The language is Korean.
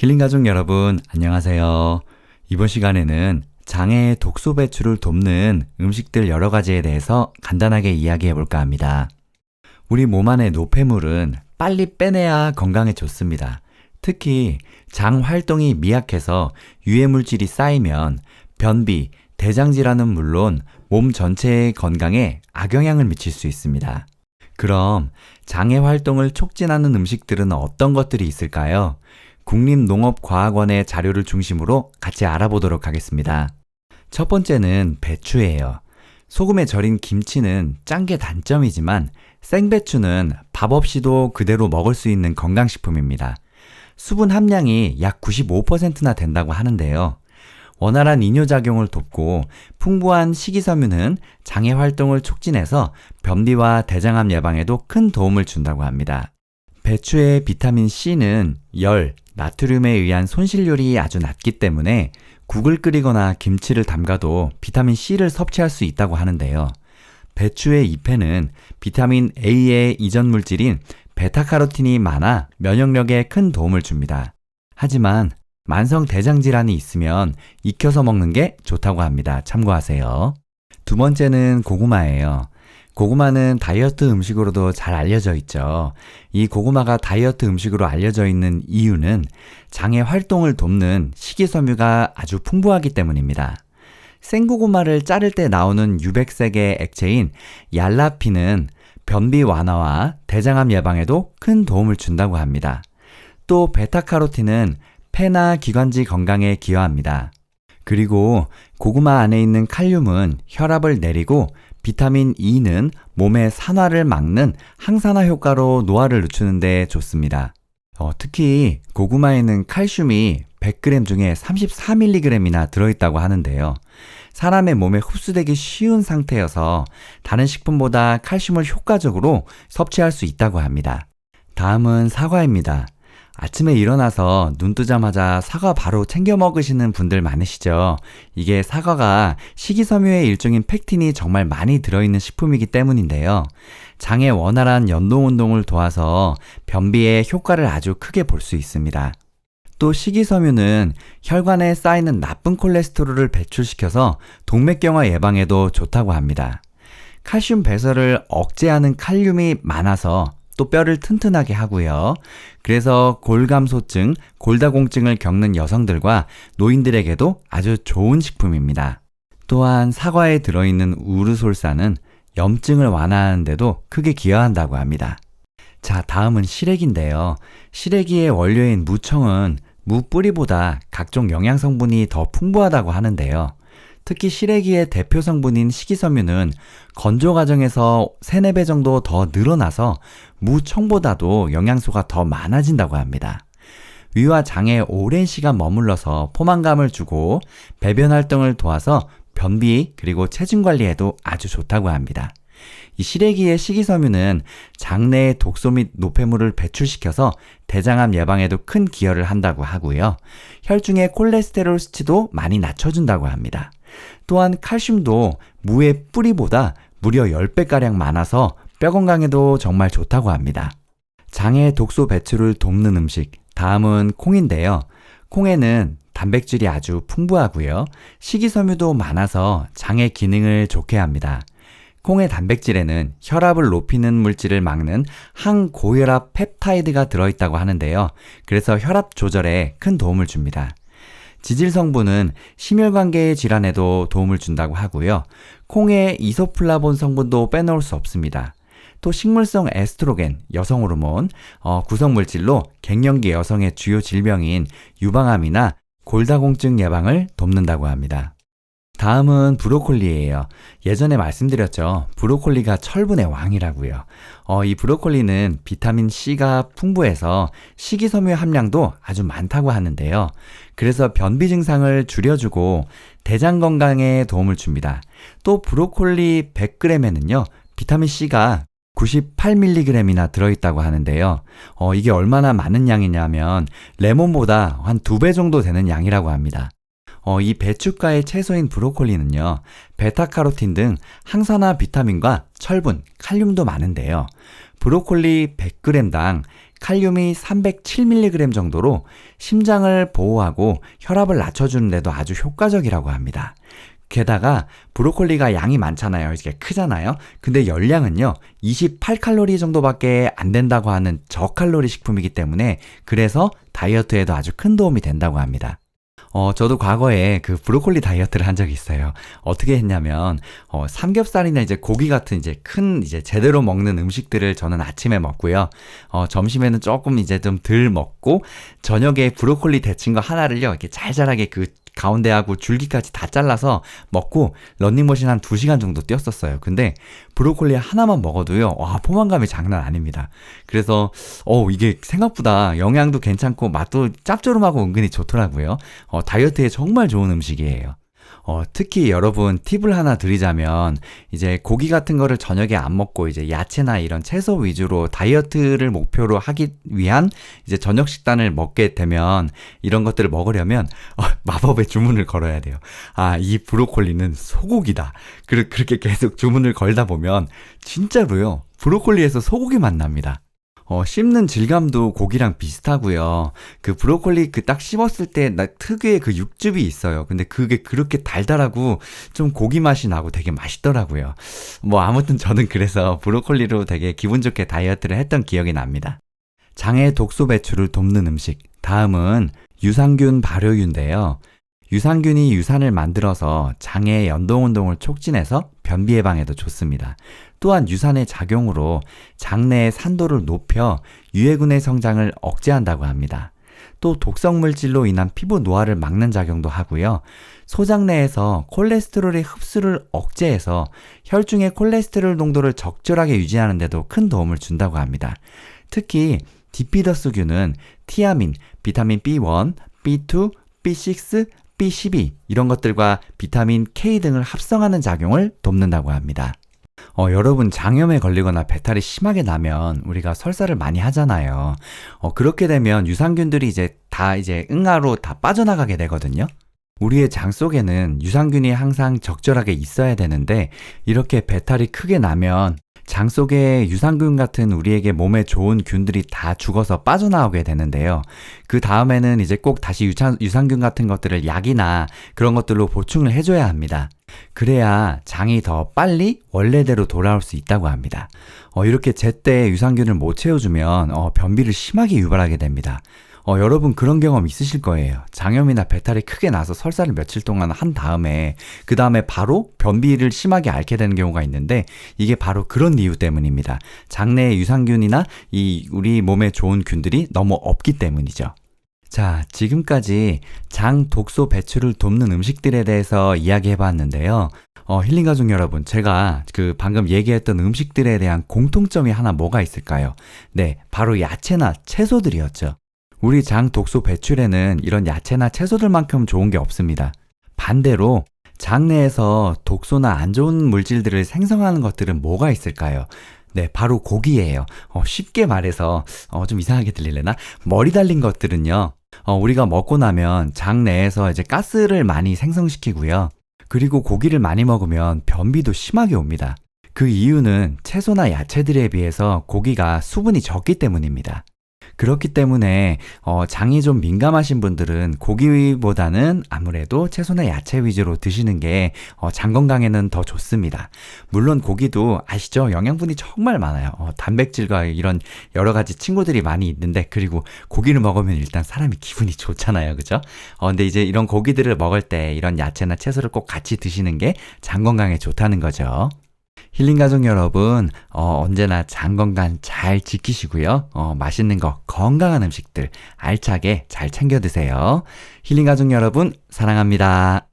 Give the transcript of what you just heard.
힐링 가족 여러분, 안녕하세요. 이번 시간에는 장애의 독소 배출을 돕는 음식들 여러 가지에 대해서 간단하게 이야기해 볼까 합니다. 우리 몸 안의 노폐물은 빨리 빼내야 건강에 좋습니다. 특히 장 활동이 미약해서 유해 물질이 쌓이면 변비, 대장 질환은 물론 몸 전체의 건강에 악영향을 미칠 수 있습니다. 그럼 장애 활동을 촉진하는 음식들은 어떤 것들이 있을까요? 국립농업과학원의 자료를 중심으로 같이 알아보도록 하겠습니다. 첫 번째는 배추예요. 소금에 절인 김치는 짠 게 단점이지만 생배추는 밥 없이도 그대로 먹을 수 있는 건강식품입니다. 수분 함량이 약 95%나 된다고 하는데요. 원활한 이뇨작용을 돕고 풍부한 식이섬유는 장애 활동을 촉진해서 변비와 대장암 예방에도 큰 도움을 준다고 합니다. 배추의 비타민 C는 열, 나트륨에 의한 손실률이 아주 낮기 때문에 국을 끓이거나 김치를 담가도 비타민 C를 섭취할 수 있다고 하는데요. 배추의 잎에는 비타민 A의 이전 물질인 베타카로틴이 많아 면역력에 큰 도움을 줍니다. 하지만 만성 대장 질환이 있으면 익혀서 먹는 게 좋다고 합니다. 참고하세요. 두 번째는 고구마예요. 고구마는 다이어트 음식으로도 잘 알려져 있죠. 이 고구마가 다이어트 음식으로 알려져 있는 이유는 장의 활동을 돕는 식이섬유가 아주 풍부하기 때문입니다. 생고구마를 자를 때 나오는 유백색의 액체인 얄라피는 변비 완화와 대장암 예방에도 큰 도움을 준다고 합니다. 또 베타카로틴은 폐나 기관지 건강에 기여합니다. 그리고 고구마 안에 있는 칼륨은 혈압을 내리고 비타민 E는 몸의 산화를 막는 항산화 효과로 노화를 늦추는데 좋습니다. 어, 특히 고구마에는 칼슘이 100g 중에 34mg이나 들어있다고 하는데요. 사람의 몸에 흡수되기 쉬운 상태여서 다른 식품보다 칼슘을 효과적으로 섭취할 수 있다고 합니다. 다음은 사과입니다. 아침에 일어나서 눈 뜨자마자 사과 바로 챙겨 먹으시는 분들 많으시죠? 이게 사과가 식이섬유의 일종인 팩틴이 정말 많이 들어있는 식품이기 때문인데요. 장의 원활한 연동 운동을 도와서 변비에 효과를 아주 크게 볼 수 있습니다. 또 식이섬유는 혈관에 쌓이는 나쁜 콜레스테롤을 배출시켜서 동맥경화 예방에도 좋다고 합니다. 칼슘 배설을 억제하는 칼륨이 많아서 또 뼈를 튼튼하게 하고요. 그래서 골감소증, 골다공증을 겪는 여성들과 노인들에게도 아주 좋은 식품입니다. 또한 사과에 들어있는 우르솔산은 염증을 완화하는데도 크게 기여한다고 합니다. 자, 다음은 시래기인데요. 시래기의 원료인 무청은 무 뿌리보다 각종 영양 성분이 더 풍부하다고 하는데요. 특히 시래기의 대표 성분인 식이섬유는 건조 과정에서 3, 4배 정도 더 늘어나서 무청보다도 영양소가 더 많아진다고 합니다. 위와 장에 오랜 시간 머물러서 포만감을 주고 배변 활동을 도와서 변비 그리고 체중 관리에도 아주 좋다고 합니다. 이 시래기의 식이섬유는 장내의 독소 및 노폐물을 배출시켜서 대장암 예방에도 큰 기여를 한다고 하고요. 혈중의 콜레스테롤 수치도 많이 낮춰준다고 합니다. 또한 칼슘도 무의 뿌리보다 무려 10배가량 많아서 뼈 건강에도 정말 좋다고 합니다. 장의 독소 배출을 돕는 음식, 다음은 콩인데요. 콩에는 단백질이 아주 풍부하고요. 식이섬유도 많아서 장의 기능을 좋게 합니다. 콩의 단백질에는 혈압을 높이는 물질을 막는 항고혈압 펩타이드가 들어있다고 하는데요. 그래서 혈압 조절에 큰 도움을 줍니다. 지질 성분은 심혈관계 질환에도 도움을 준다고 하고요. 콩의 이소플라본 성분도 빼놓을 수 없습니다. 또 식물성 에스트로겐, 여성 호르몬, 어, 구성 물질로 갱년기 여성의 주요 질병인 유방암이나 골다공증 예방을 돕는다고 합니다. 다음은 브로콜리예요. 예전에 말씀드렸죠. 브로콜리가 철분의 왕이라고요. 어, 이 브로콜리는 비타민 C가 풍부해서 식이섬유 함량도 아주 많다고 하는데요. 그래서 변비 증상을 줄여주고 대장 건강에 도움을 줍니다. 또 브로콜리 100g에는요. 비타민 C가 98mg이나 들어있다고 하는데요. 어, 이게 얼마나 많은 양이냐면 레몬보다 한 두 배 정도 되는 양이라고 합니다. 어, 이 배춧가의 채소인 브로콜리는요, 베타카로틴 등 항산화 비타민과 철분, 칼륨도 많은데요. 브로콜리 100g당 칼륨이 307mg 정도로 심장을 보호하고 혈압을 낮춰주는데도 아주 효과적이라고 합니다. 게다가 브로콜리가 양이 많잖아요. 이게 크잖아요. 근데 열량은요, 28칼로리 정도밖에 안 된다고 하는 저칼로리 식품이기 때문에 그래서 다이어트에도 아주 큰 도움이 된다고 합니다. 어, 저도 과거에 그 브로콜리 다이어트를 한 적이 있어요. 어떻게 했냐면, 어, 삼겹살이나 이제 고기 같은 이제 큰 이제 제대로 먹는 음식들을 저는 아침에 먹고요. 어, 점심에는 조금 이제 좀 덜 먹고, 저녁에 브로콜리 데친 거 하나를요, 이렇게 잘잘하게 그 가운데하고 줄기까지 다 잘라서 먹고 런닝머신 한 2시간 정도 뛰었었어요. 근데 브로콜리 하나만 먹어도요. 와, 포만감이 장난 아닙니다. 그래서 어, 이게 생각보다 영양도 괜찮고 맛도 짭조름하고 은근히 좋더라고요. 어, 다이어트에 정말 좋은 음식이에요. 어, 특히 여러분 팁을 하나 드리자면 이제 고기 같은 거를 저녁에 안 먹고 이제 야채나 이런 채소 위주로 다이어트를 목표로 하기 위한 이제 저녁 식단을 먹게 되면 이런 것들을 먹으려면 어, 마법의 주문을 걸어야 돼요. 아, 이 브로콜리는 소고기다. 그, 그렇게 계속 주문을 걸다 보면 진짜로요. 브로콜리에서 소고기 맛 납니다. 어, 씹는 질감도 고기랑 비슷하고요. 그 브로콜리 그 딱 씹었을 때 나 특유의 그 육즙이 있어요. 근데 그게 그렇게 달달하고 좀 고기 맛이 나고 되게 맛있더라고요. 뭐 아무튼 저는 그래서 브로콜리로 되게 기분 좋게 다이어트를 했던 기억이 납니다. 장의 독소 배출을 돕는 음식. 다음은 유산균 발효유인데요. 유산균이 유산을 만들어서 장의 연동 운동을 촉진해서 변비 예방에도 좋습니다. 또한 유산의 작용으로 장내의 산도를 높여 유해군의 성장을 억제한다고 합니다. 또 독성 물질로 인한 피부 노화를 막는 작용도 하고요. 소장 내에서 콜레스테롤의 흡수를 억제해서 혈중의 콜레스테롤 농도를 적절하게 유지하는 데도 큰 도움을 준다고 합니다. 특히 디피더스균은 티아민, 비타민 B1, B2, B6, B12 이런 것들과 비타민 K 등을 합성하는 작용을 돕는다고 합니다. 어, 여러분 장염에 걸리거나 배탈이 심하게 나면 우리가 설사를 많이 하잖아요. 어, 그렇게 되면 유산균들이 이제 다 이제 응아로 다 빠져나가게 되거든요. 우리의 장 속에는 유산균이 항상 적절하게 있어야 되는데 이렇게 배탈이 크게 나면 장 속에 유산균 같은 우리에게 몸에 좋은 균들이 다 죽어서 빠져나오게 되는데요. 그 다음에는 이제 꼭 다시 유산, 유산균 같은 것들을 약이나 그런 것들로 보충을 해줘야 합니다. 그래야 장이 더 빨리 원래대로 돌아올 수 있다고 합니다. 어, 이렇게 제때 유산균을 못 채워주면 어, 변비를 심하게 유발하게 됩니다. 어, 여러분 그런 경험 있으실 거예요. 장염이나 배탈이 크게 나서 설사를 며칠 동안 한 다음에 그 다음에 바로 변비를 심하게 앓게 되는 경우가 있는데 이게 바로 그런 이유 때문입니다. 장내의 유산균이나 이 우리 몸에 좋은 균들이 너무 없기 때문이죠. 자, 지금까지 장 독소 배출을 돕는 음식들에 대해서 이야기해 봤는데요. 어, 힐링 가족 여러분, 제가 그 방금 얘기했던 음식들에 대한 공통점이 하나 뭐가 있을까요? 네, 바로 야채나 채소들이었죠. 우리 장 독소 배출에는 이런 야채나 채소들만큼 좋은 게 없습니다. 반대로 장내에서 독소나 안 좋은 물질들을 생성하는 것들은 뭐가 있을까요? 네, 바로 고기예요. 어, 쉽게 말해서 어, 좀 이상하게 들릴래나? 머리 달린 것들은요. 어, 우리가 먹고 나면 장 내에서 이제 가스를 많이 생성시키고요. 그리고 고기를 많이 먹으면 변비도 심하게 옵니다. 그 이유는 채소나 야채들에 비해서 고기가 수분이 적기 때문입니다. 그렇기 때문에 어, 장이 좀 민감하신 분들은 고기보다는 아무래도 채소나 야채 위주로 드시는 게 어, 장 건강에는 더 좋습니다. 물론 고기도 아시죠? 영양분이 정말 많아요. 어, 단백질과 이런 여러 가지 친구들이 많이 있는데 그리고 고기를 먹으면 일단 사람이 기분이 좋잖아요. 그죠? 어, 근데 이제 이런 고기들을 먹을 때 이런 야채나 채소를 꼭 같이 드시는 게 장 건강에 좋다는 거죠. 힐링 가족 여러분, 어, 언제나 장 건강 잘 지키시고요. 어, 맛있는 거, 건강한 음식들 알차게 잘 챙겨 드세요. 힐링 가족 여러분, 사랑합니다.